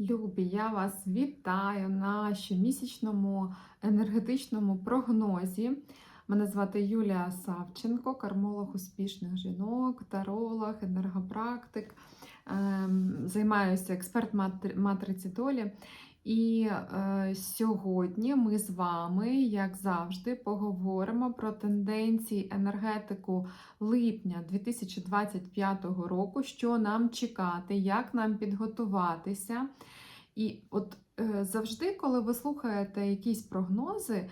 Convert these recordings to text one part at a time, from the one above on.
Любі, я вас вітаю на щомісячному енергетичному прогнозі. Мене звати Юлія Савченко, кармолог успішних жінок, таролог, енергопрактик. Ем, Займаюся експерт матри- матриці долі. І е, сьогодні ми з вами, як завжди, поговоримо про тенденції енергетику липня 2025 року, що нам чекати, як нам підготуватися. І от е, завжди, коли ви слухаєте якісь прогнози,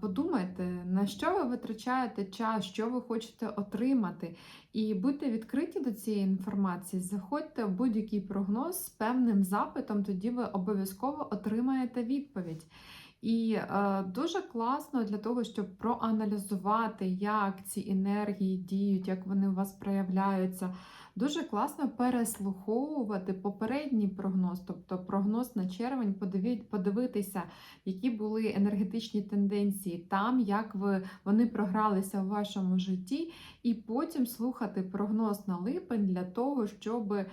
подумайте, на що ви витрачаєте час, що ви хочете отримати. І будьте відкриті до цієї інформації, заходьте в будь-який прогноз з певним запитом, тоді ви обов'язково отримаєте відповідь. І е, дуже класно для того, щоб проаналізувати, як ці енергії діють, як вони у вас проявляються. Дуже класно переслуховувати попередній прогноз, тобто прогноз на червень, подивитися, які були енергетичні тенденції там, як ви, вони програлися в вашому житті, і потім слухати прогноз на липень для того, щоб е,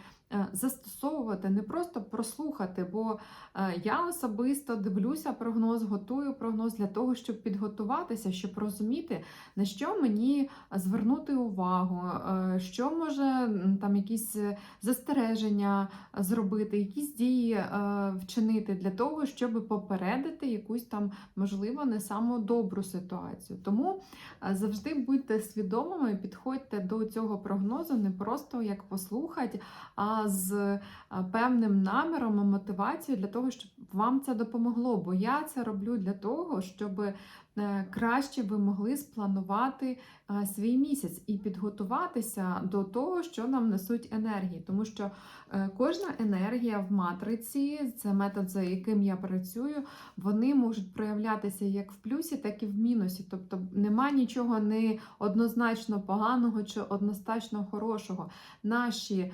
застосовувати, не просто прослухати, бо е, я особисто дивлюся прогноз, готую прогноз для того, щоб підготуватися, щоб розуміти, на що мені звернути увагу, е, що може там якісь е, застереження зробити, якісь дії е, вчинити для того, щоб попередити якусь там, можливо, не саму добру ситуацію. Тому е, завжди будьте свідомими, підходьте до цього прогнозу не просто як послухати, а з е, певним наміром і мотивацією для того, щоб вам це допомогло. Бо я це роблю для того, щоб е, краще ви могли спланувати свій місяць і підготуватися до того, що нам несуть енергії. Тому що е, кожна енергія в матриці, це метод, за яким я працюю, вони можуть проявлятися як в плюсі, так і в мінусі. Тобто нема нічого не однозначно поганого чи однозначно хорошого. Наші е,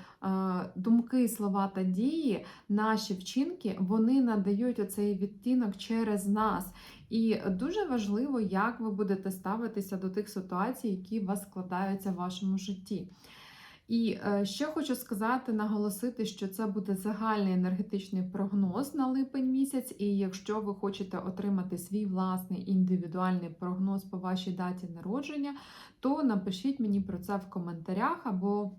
думки, слова та дії, наші вчинки, вони надають оцей відтінок через нас. І дуже важливо, як ви будете ставитися до тих ситуацій, які у вас складаються в вашому житті. І е, ще хочу сказати, наголосити, що це буде загальний енергетичний прогноз на липень місяць. І якщо ви хочете отримати свій власний індивідуальний прогноз по вашій даті народження, то напишіть мені про це в коментарях або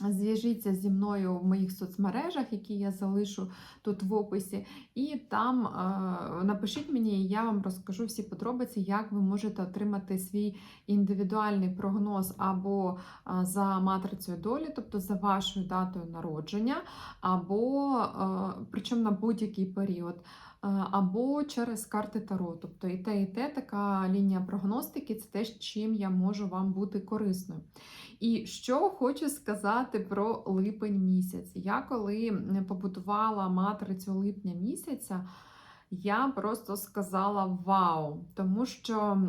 Зв'яжіться зі мною в моїх соцмережах, які я залишу тут в описі, і там е, напишіть мені, і я вам розкажу всі подробиці, як ви можете отримати свій індивідуальний прогноз або за матрицею долі, тобто за вашою датою народження, або е, причому на будь-який період. Або через карти Таро. Тобто і те, і те така лінія прогностики це те, чим я можу вам бути корисною. І що хочу сказати про липень місяць. Я коли побудувала матрицю липня місяця, я просто сказала вау, тому що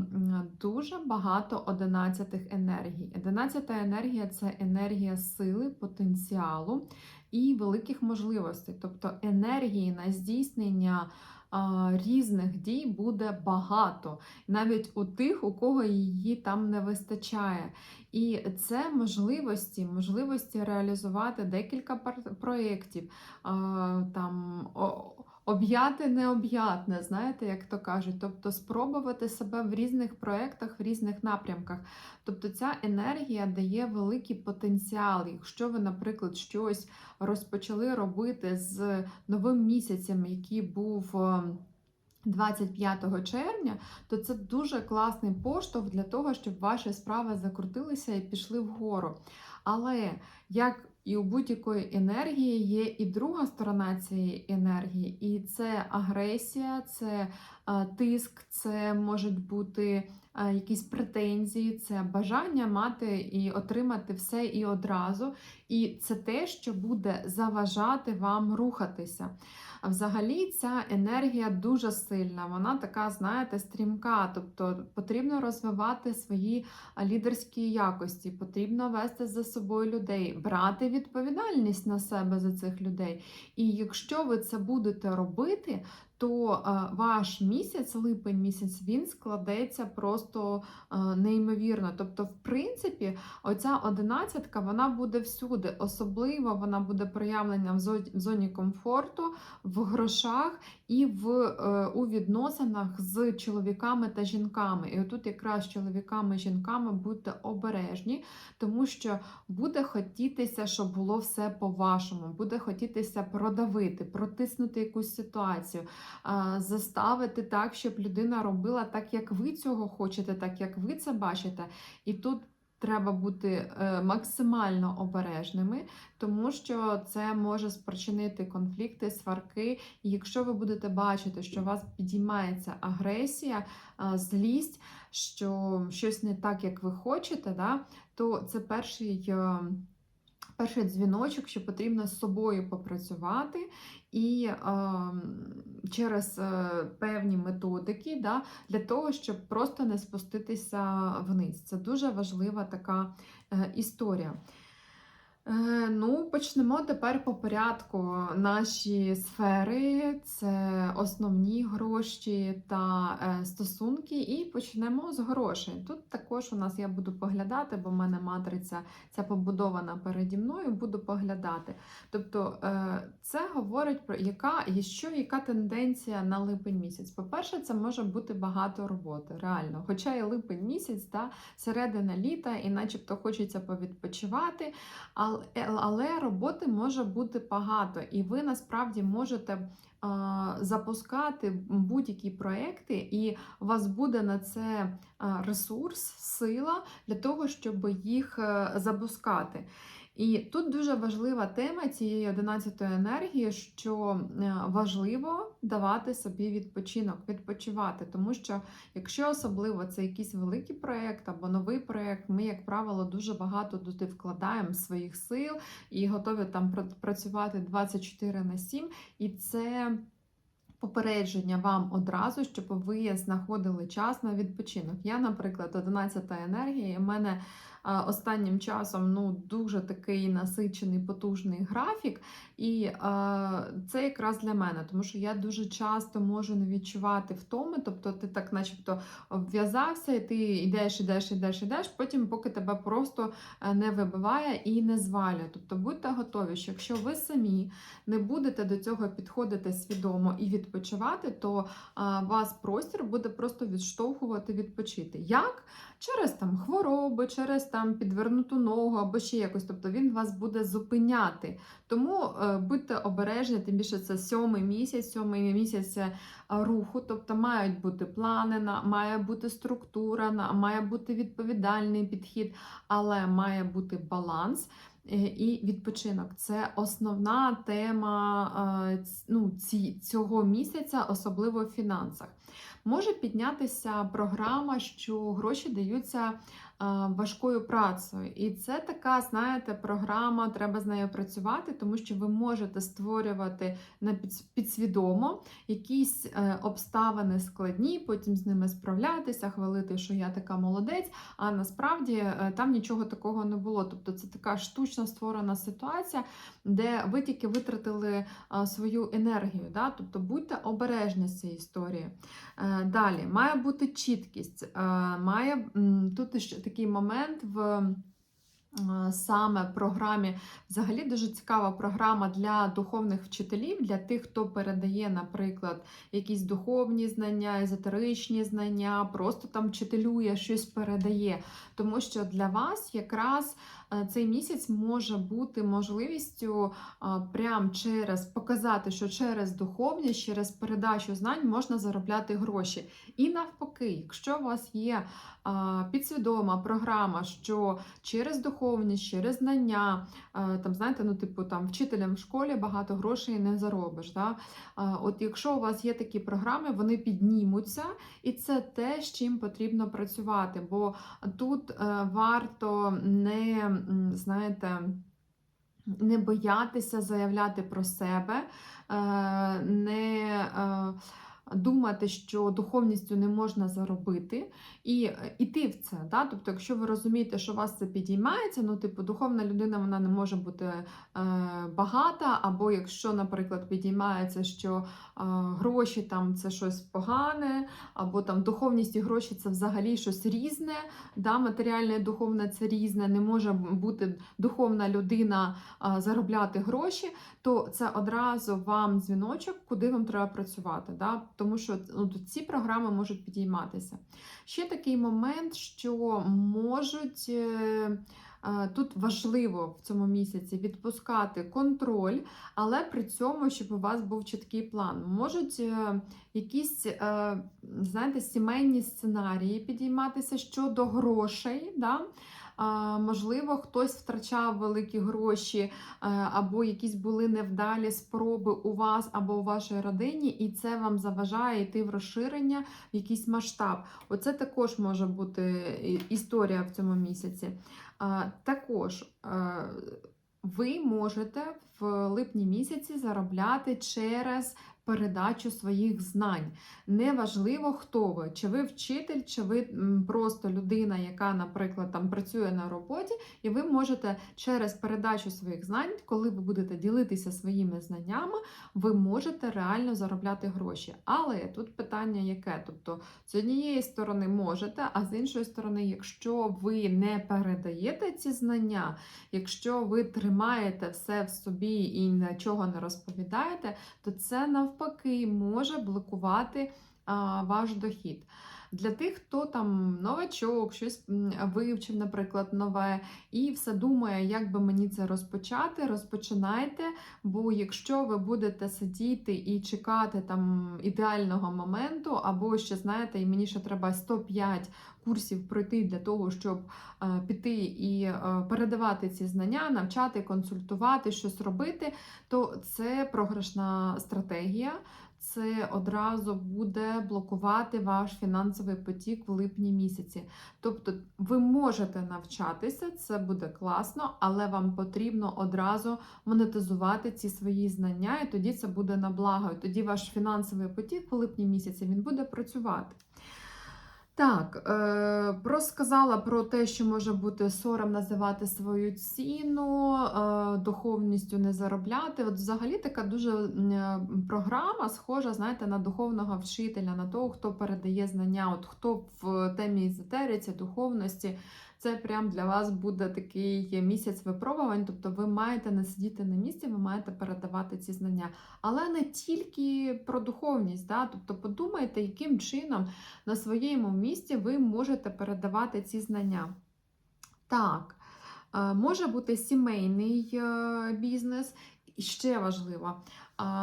дуже багато одинадцятих енергій. Одинадцята енергія це енергія сили, потенціалу і великих можливостей. Тобто енергії на здійснення різних дій буде багато, навіть у тих, у кого її там не вистачає. І це можливості, можливості реалізувати декілька проєктів, там об'яти необ'ятне, знаєте, як то кажуть, тобто спробувати себе в різних проєктах, в різних напрямках. Тобто ця енергія дає великий потенціал. Якщо ви, наприклад, щось розпочали робити з новим місяцем, який був. е, 25 червня, то це дуже класний поштовх для того, щоб ваші справи закрутилися і пішли вгору. Але як і у будь-якої енергії є і друга сторона цієї енергії, і це агресія, це тиск, це можуть бути якісь претензії, це бажання мати і отримати все і одразу. І це те, що буде заважати вам рухатися. Взагалі ця енергія дуже сильна, вона така, знаєте, стрімка. Тобто потрібно розвивати свої лідерські якості, потрібно вести за собою людей, брати відповідальність на себе за цих людей. І якщо ви це будете робити, то ваш місяць, липень місяць, він складеться просто неймовірно. Тобто, в принципі, оця одинадцятка вона буде всюди. Буде особлива, вона буде проявлена в зоні комфорту, в грошах і в, е, у відносинах з чоловіками та жінками. І отут якраз чоловіками і жінками будьте обережні, тому що буде хотітися, щоб було все по-вашому, буде хотітися продавити, протиснути якусь ситуацію, заставити так, щоб людина робила так, як ви цього хочете, так як ви це бачите. І тут треба бути е, максимально обережними, тому що це може спричинити конфлікти, сварки. І якщо ви будете бачити, що у вас підіймається агресія, злість, що щось не так, як ви хочете, да, то це перший. е, Перший дзвіночок, що потрібно з собою попрацювати і е, через е, певні методики да, для того, щоб просто не спуститися вниз. Це дуже важлива така е, історія. Е, Ну, почнемо тепер по порядку. Наші сфери це основні гроші та е, стосунки, і почнемо з грошей. Тут також у нас я буду поглядати, бо в мене матриця ця побудована переді мною, буду поглядати. Тобто е, це говорить про яка, що, яка тенденція на липень місяць. По-перше, це може бути багато роботи, реально. Хоча і липень місяць, та середина літа, і начебто хочеться повідпочивати. Але, але роботи може бути багато, і ви насправді можете запускати будь-які проекти, і у вас буде на це ресурс, сила для того, щоб їх е, запускати. І тут дуже важлива тема цієї 11-ї енергії, що е, важливо давати собі відпочинок, відпочивати, тому що якщо особливо це якийсь великий проєкт або новий проєкт, ми, як правило, дуже багато туди вкладаємо своїх сил і готові там працювати 24 на 7, і це. Попередження вам одразу, щоб ви знаходили час на відпочинок. Я, наприклад, 11 енергія, і в мене останнім часом ну, дуже такий насичений, потужний графік. І це якраз для мене, тому що я дуже часто можу не відчувати втоми, тобто ти так, начебто, обв'язався, і ти йдеш, йдеш, йдеш, йдеш, потім, поки тебе просто е, не вибиває і не звалює. Тобто будьте готові, що якщо ви самі не будете до цього підходити свідомо і відпочивати, то вас простір буде просто відштовхувати відпочити. Як? Через там хвороби, через там підвернуту ногу або ще якось. Тобто він вас буде зупиняти. Тому е, будьте обережні, тим більше це сьомий місяць, сьомий місяць е, руху, тобто мають бути плани, має бути структура, має бути відповідальний підхід, але має бути баланс. Е, І відпочинок це основна тема е, ну, цього місяця, особливо в фінансах. Може піднятися програма, що гроші даються важкою працею. І це така, знаєте, програма, треба з нею працювати, тому що ви можете створювати на підсвідомо якісь е, обставини складні, потім з ними справлятися, хвалити, що я така молодець. А насправді е, там нічого такого не було. Тобто це така штучно створена ситуація, де ви тільки витратили свою енергію. Да? Тобто будьте обережні з цієї історії. Е, Далі має бути чіткість. Має тут ще такий момент в. е, Саме програмі, взагалі дуже цікава програма для духовних вчителів, для тих, хто передає, наприклад, якісь духовні знання, езотеричні знання, просто там вчителює, щось передає. Тому що для вас якраз цей місяць може бути можливістю прям через показати, що через духовність, через передачу знань можна заробляти гроші. І навпаки, якщо у вас є підсвідома програма, що через духовність, через знання, там знаєте, ну типу там вчителям в школі багато грошей не заробиш. Да? От якщо у вас є такі програми, вони піднімуться, і це те, з чим потрібно працювати. Бо тут е, варто не знаєте. Не боятися заявляти про себе, е, не е, думати, що духовністю не можна заробити, і е, іти в це. Да? Тобто, якщо ви розумієте, що вас це підіймається, ну, типу, духовна людина вона не може бути е, багата, або якщо, наприклад, підіймається, що е, гроші там це щось погане, або там духовність і гроші це взагалі щось різне, да? матеріальне і духовне це різне, не може бути духовна людина е, заробляти гроші, то це одразу вам дзвіночок, куди вам треба працювати. Да? Тому що ну, ці програми можуть підійматися. Ще такий момент, що можуть. е, е, Тут важливо в цьому місяці відпускати контроль, але при цьому, щоб у вас був чіткий план. Можуть е, якісь, знаєте, сімейні сценарії підійматися щодо грошей. Да? Можливо, хтось втрачав великі гроші, е, або якісь були невдалі спроби у вас або у вашій родині, і це вам заважає йти в розширення, в якийсь масштаб. Оце також може бути історія в цьому місяці. Також е, ви можете в липні місяці заробляти через передачу своїх знань. Неважливо, хто ви, чи ви вчитель, чи ви просто людина, яка, наприклад, там працює на роботі, і ви можете через передачу своїх знань, коли ви будете ділитися своїми знаннями, ви можете реально заробляти гроші. Але тут питання яке? Тобто, з однієї сторони можете, а з іншої сторони, якщо ви не передаєте ці знання, якщо ви тримаєте все в собі і нічого не розповідаєте, то це навпаки може блокувати ваш дохід. Для тих, хто там новачок, щось вивчив, наприклад, нове, і все думає, як би мені це розпочати, розпочинайте. Бо якщо ви будете сидіти і чекати там ідеального моменту, або ще знаєте, і мені ще треба 105 курсів пройти для того, щоб е, піти і е, передавати ці знання, навчати, консультувати, щось робити, то це програшна стратегія. Це одразу буде блокувати ваш фінансовий потік в липні місяці. Тобто ви можете навчатися, це буде класно, але вам потрібно одразу монетизувати ці свої знання, і тоді це буде на благо. І тоді ваш фінансовий потік в липні місяці він буде працювати. Так, е, розказала про те, що може бути сором називати свою ціну, е, духовністю не заробляти. От взагалі така дуже е, програма схожа, знаєте, на духовного вчителя, на того, хто передає знання, от хто в темі езотериці, духовності. Це прям для вас буде такий місяць випробувань, тобто ви маєте не сидіти на місці, ви маєте передавати ці знання. Але не тільки про духовність, да? тобто подумайте, яким чином на своєму місці ви можете передавати ці знання. Так, е, може бути сімейний е, бізнес, і ще важливо,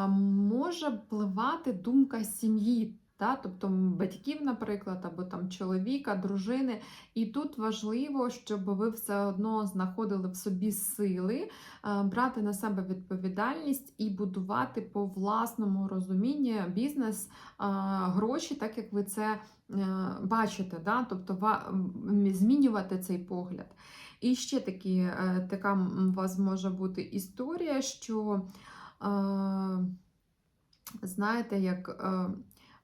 може впливати думка сім'ї. Та, тобто батьків, наприклад, або там чоловіка, дружини. І тут важливо, щоб ви все одно знаходили в собі сили, е, брати на себе відповідальність і будувати по власному розумінні бізнес, е, гроші, так як ви це е, бачите. Да? Тобто ва- змінювати цей погляд. І ще такі, така у вас може бути історія, що, знаєте, як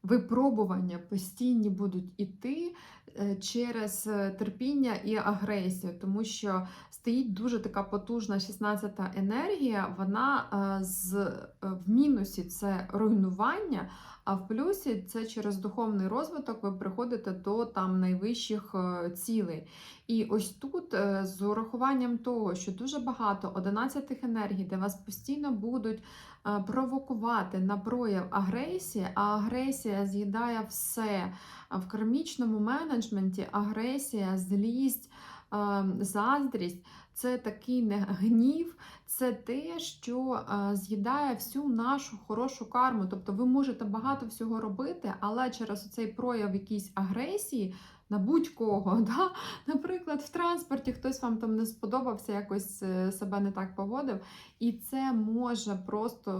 випробування постійні будуть іти е, через е, терпіння і агресію, тому що стоїть дуже така потужна 16-та енергія, вона е, з, в мінусі це руйнування, а в плюсі це через духовний розвиток ви приходите до там найвищих е, цілей. І ось тут е, з урахуванням того, що дуже багато 11-х енергій, де вас постійно будуть е, провокувати на прояв агресії, а агресія з'їдає все. В кармічному менеджменті агресія, злість, е, заздрість це такий не гнів, це те, що е, з'їдає всю нашу хорошу карму. Тобто ви можете багато всього робити, але через цей прояв якійсь агресії на будь-кого. Да? Наприклад, в транспорті хтось вам там не сподобався, якось е, себе не так поводив. І це може просто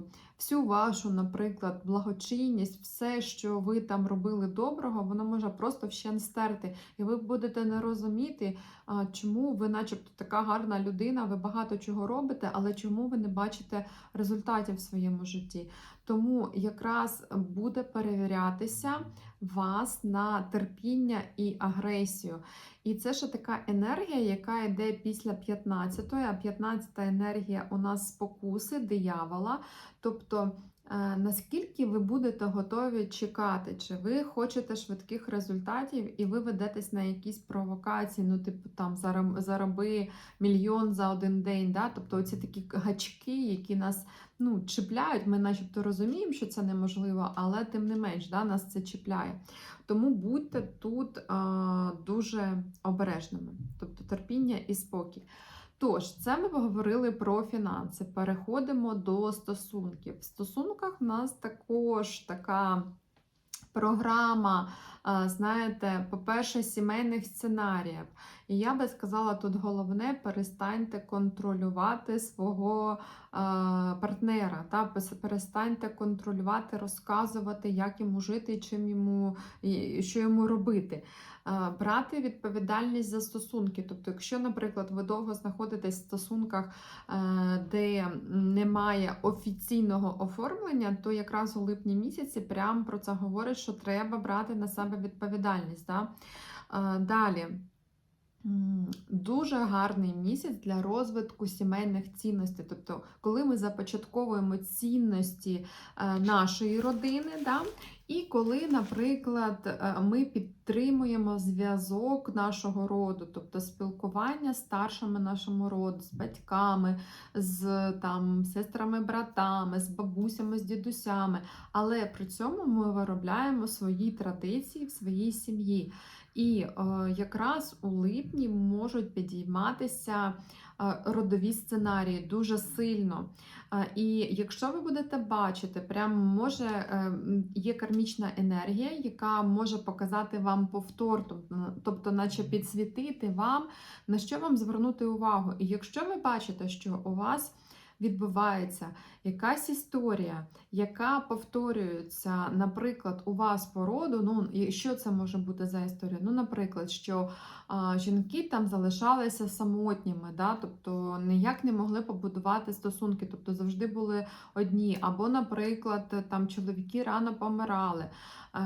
е, всю вашу, наприклад, благочинність, все, що ви там робили доброго, воно може просто вщен стерти. І ви будете не розуміти, чому ви, начебто, така гарна людина, ви багато чого робите, але чому ви не бачите результатів в своєму житті. Тому якраз буде перевірятися вас на терпіння і агресію. І це ще така енергія, яка йде після 15-ї, а 15-та енергія у нас спокуси, диявола. Тобто, е, наскільки ви будете готові чекати, чи ви хочете швидких результатів і ви ведетесь на якісь провокації, ну, типу там зароби мільйон за один день. Да? Тобто оці такі гачки, які нас ну, чіпляють, ми начебто розуміємо, що це неможливо, але тим не менш да, нас це чіпляє. Тому будьте тут а, дуже обережними, тобто терпіння і спокій. Тож, це ми поговорили про фінанси. Переходимо до стосунків. В стосунках в нас також така програма, знаєте, по-перше, сімейних сценаріїв. І я би сказала, тут головне перестаньте контролювати свого партнера. Та? Перестаньте контролювати, розказувати, як йому жити, чим йому, що йому робити. А, Брати відповідальність за стосунки. Тобто, якщо, наприклад, ви довго знаходитесь в стосунках, е, де немає офіційного оформлення, то якраз у липні місяці прямо про це говорить, що треба брати на себе відповідальність. Да? Е, Далі. Дуже гарний місяць для розвитку сімейних цінностей. Тобто, коли ми започатковуємо цінності е, нашої родини, да? І коли, наприклад, е, ми підтримуємо зв'язок нашого роду, тобто спілкування з старшими нашому роду, з батьками, з там, сестрами, братами, з бабусями, з дідусями, але при цьому ми виробляємо свої традиції в своїй сім'ї. І е, якраз у липні можуть підійматися родові сценарії дуже сильно. І якщо ви будете бачити, прям може е, є кармічна енергія, яка може показати вам повтор, тобто, наче підсвітити вам, на що вам звернути увагу. І якщо ви бачите, що у вас відбувається якась історія, яка повторюється, наприклад, у вас по роду, ну і що це може бути за історія? Ну, наприклад, що а, жінки там залишалися самотніми, да? тобто ніяк не могли побудувати стосунки, тобто завжди були одні. Або, наприклад, там чоловіки рано помирали. Е,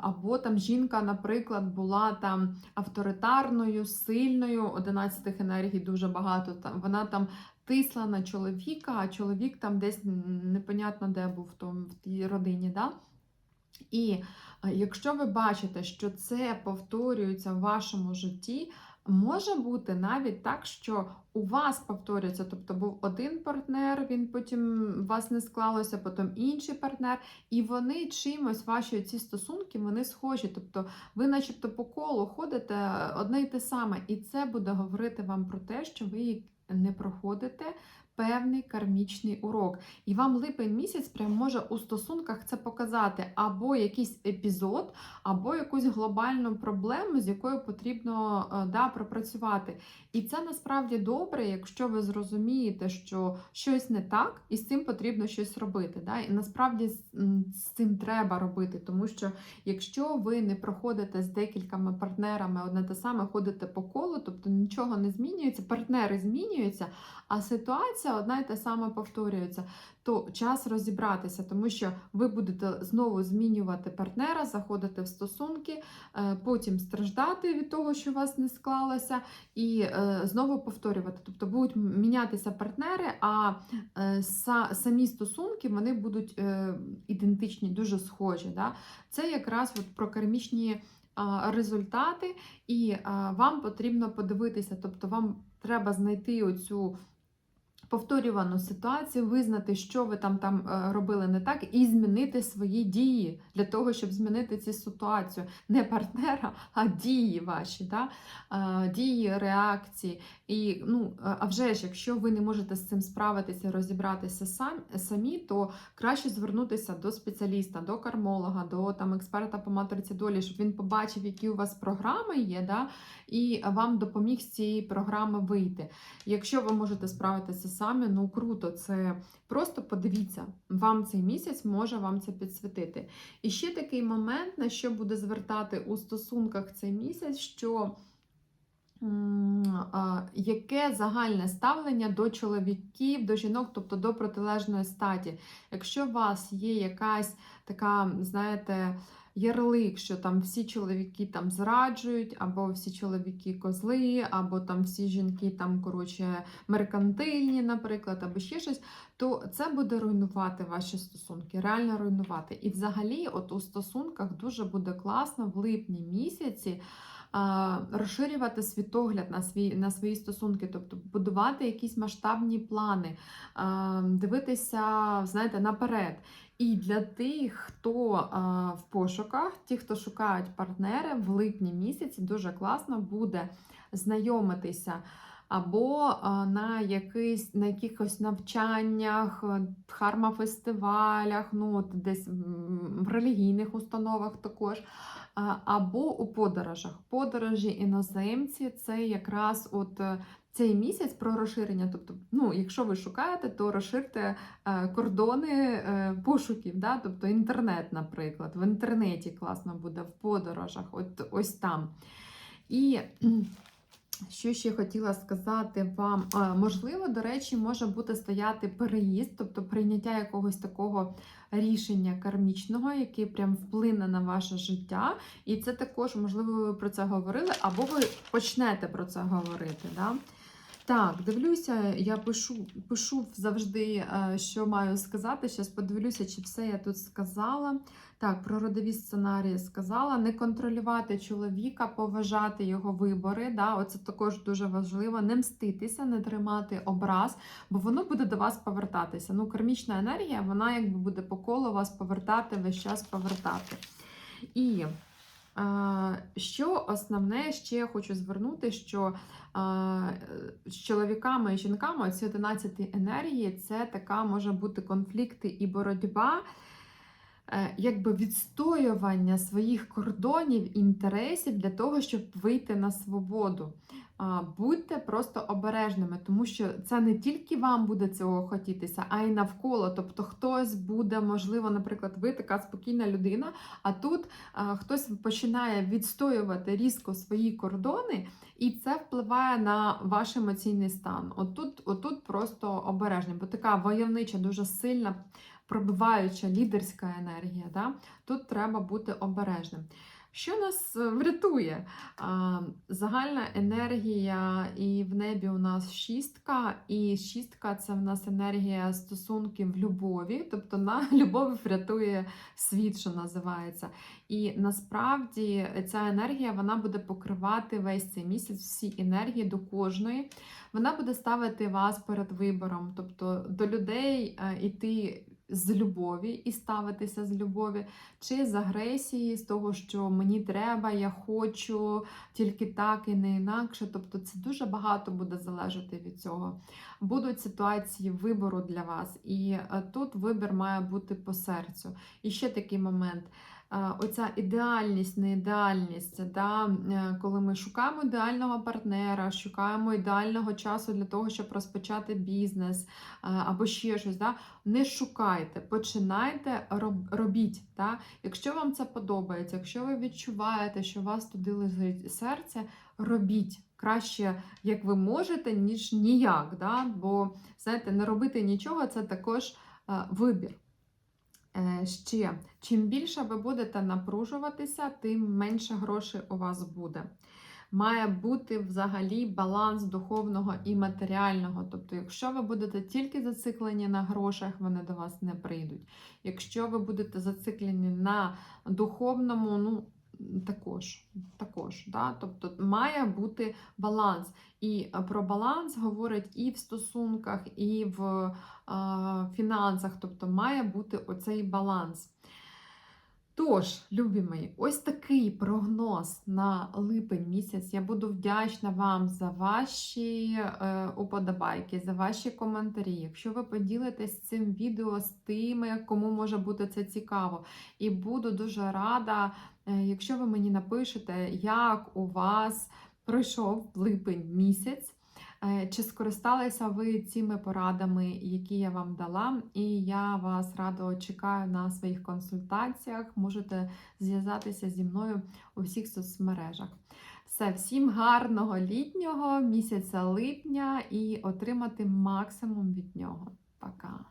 Або там жінка, наприклад, була там авторитарною, сильною, 11 енергій дуже багато. Там вона там тисла на чоловіка, а чоловік там десь непонятно де був в, тому, в тій родині. Да? І е, якщо ви бачите, що це повторюється в вашому житті, може бути навіть так, що у вас повторюється, тобто був один партнер, він потім у вас не склалося, потім інший партнер, і вони чимось, ваші ці стосунки, вони схожі. Тобто ви, начебто, по колу ходите одне й те саме, і це буде говорити вам про те, що ви не проходите певний кармічний урок. І вам липень місяць прям може у стосунках це показати або якийсь епізод, або якусь глобальну проблему, з якою потрібно е, да, пропрацювати. І це насправді добре, якщо ви зрозумієте, що щось не так, і з цим потрібно щось робити. Да? І насправді з цим треба робити, тому що якщо ви не проходите з декількома партнерами одне те саме, ходите по колу, тобто нічого не змінюється, партнери змінюються, а ситуація одна й та сама повторюється, то час розібратися, тому що ви будете знову змінювати партнера, заходити в стосунки, е, потім страждати від того, що у вас не склалося, і е, знову повторювати. Тобто будуть мінятися партнери, а е, самі стосунки вони будуть ідентичні, дуже схожі. Да? Це якраз от про кармічні результати, і вам потрібно подивитися, тобто вам треба знайти оцю повторювану ситуацію, визнати, що ви там, там е, робили не так, і змінити свої дії для того, щоб змінити цю ситуацію. Не партнера, а дії ваші, да? Е, дії, реакції. І ну, а вже ж, якщо ви не можете з цим справитися, розібратися сам, самі, то краще звернутися до спеціаліста, до кармолога, до там експерта по матриці долі, щоб він побачив, які у вас програми є, да, і вам допоміг з цієї програми вийти. Якщо ви можете справитися самі, ну круто, це просто подивіться, вам цей місяць може вам це підсвітити. І ще такий момент, на що буде звертати у стосунках цей місяць, що яке загальне ставлення до чоловіків, до жінок, тобто до протилежної статі. Якщо у вас є якась така, знаєте, ярлик, що там всі чоловіки там зраджують, або всі чоловіки козли, або там всі жінки там, коротше, меркантильні, наприклад, або ще щось, то це буде руйнувати ваші стосунки, реально руйнувати. І взагалі, от у стосунках дуже буде класно в липні місяці. Розширювати світогляд на свій на свої стосунки, тобто будувати якісь масштабні плани, дивитися, знаєте, наперед. І для тих, хто а, в пошуках, ті, хто шукають партнери, в липні місяці дуже класно буде знайомитися або а, на, якийсь, на якихось навчаннях, харма-фестивалях, ну, десь в релігійних установах також. Або у подорожах. Подорожі іноземці це якраз от е, цей місяць про розширення. Тобто, ну, якщо ви шукаєте, то розширте е, кордони е, пошуків, да? тобто інтернет, наприклад. В інтернеті класно буде, в подорожах, от ось там. І що ще хотіла сказати вам, можливо, до речі, може бути стояти переїзд, тобто прийняття якогось такого рішення кармічного, яке прям вплине на ваше життя. І це також, можливо, ви про це говорили, або ви почнете про це говорити. Да? Так, дивлюся, я пишу, пишу завжди, е, що маю сказати. Зараз подивлюся, чи все я тут сказала. Так, про родові сценарії сказала. Не контролювати чоловіка, поважати його вибори. Да, Оце також дуже важливо. Не мститися, не тримати образ, бо воно буде до вас повертатися. Ну, кармічна енергія, вона якби буде по колу вас повертати, весь час повертати. І що основне ще хочу звернути, що з чоловіками і жінками ці 11 енергії це така може бути конфлікти і боротьба, якби відстоювання своїх кордонів, інтересів для того, щоб вийти на свободу. Будьте просто обережними, тому що це не тільки вам буде цього хотітися, а й навколо. Тобто хтось буде, можливо, наприклад, ви така спокійна людина, а тут а, хтось починає відстоювати різко свої кордони, і це впливає на ваш емоційний стан. Отут, отут просто обережні, бо така войовнича, дуже сильна, пробиваюча лідерська енергія. Да? Тут треба бути обережним. Що нас е, врятує? Загальна енергія, і в небі у нас шістка, і шістка це в нас енергія стосунків любові, тобто на любов врятує світ, що називається. І насправді ця енергія вона буде покривати весь цей місяць, всі енергії до кожної. Вона буде ставити вас перед вибором, тобто до людей йти з любові і ставитися з любові, чи з агресії, з того, що мені треба, я хочу тільки так і не інакше. Тобто це дуже багато буде залежати від цього. Будуть ситуації вибору для вас, і е, тут вибір має бути по серцю. І ще такий момент. Оця ідеальність, неідеальність, да? е, коли ми шукаємо ідеального партнера, шукаємо ідеального часу для того, щоб розпочати бізнес е, або ще щось. Да? Не шукайте, починайте, робіть. Да? Якщо вам це подобається, якщо ви відчуваєте, що вас туди лежить серце, робіть. Краще, як ви можете, ніж ніяк. Да? Бо, знаєте, не робити нічого це також е, вибір. Е, Ще, чим більше ви будете напружуватися, тим менше грошей у вас буде. Має бути взагалі баланс духовного і матеріального. Тобто, якщо ви будете тільки зациклені на грошах, вони до вас не прийдуть. Якщо ви будете зациклені на духовному, ну також. також да? Тобто має бути баланс. І е, про баланс говорить і в стосунках, і в е, фінансах. Тобто має бути оцей баланс. Тож, любі мої, ось такий прогноз на липень місяць. Я буду вдячна вам за ваші е, уподобайки, за ваші коментарі. Якщо ви поділитесь цим відео з тими, кому може бути це цікаво. І буду дуже рада, е, якщо ви мені напишете, як у вас пройшов липень місяць. Е, Чи скористалися ви цими порадами, які я вам дала? І я вас радо чекаю на своїх консультаціях. Можете зв'язатися зі мною у всіх соцмережах. Все, всім гарного літнього місяця липня і отримати максимум від нього. Пока!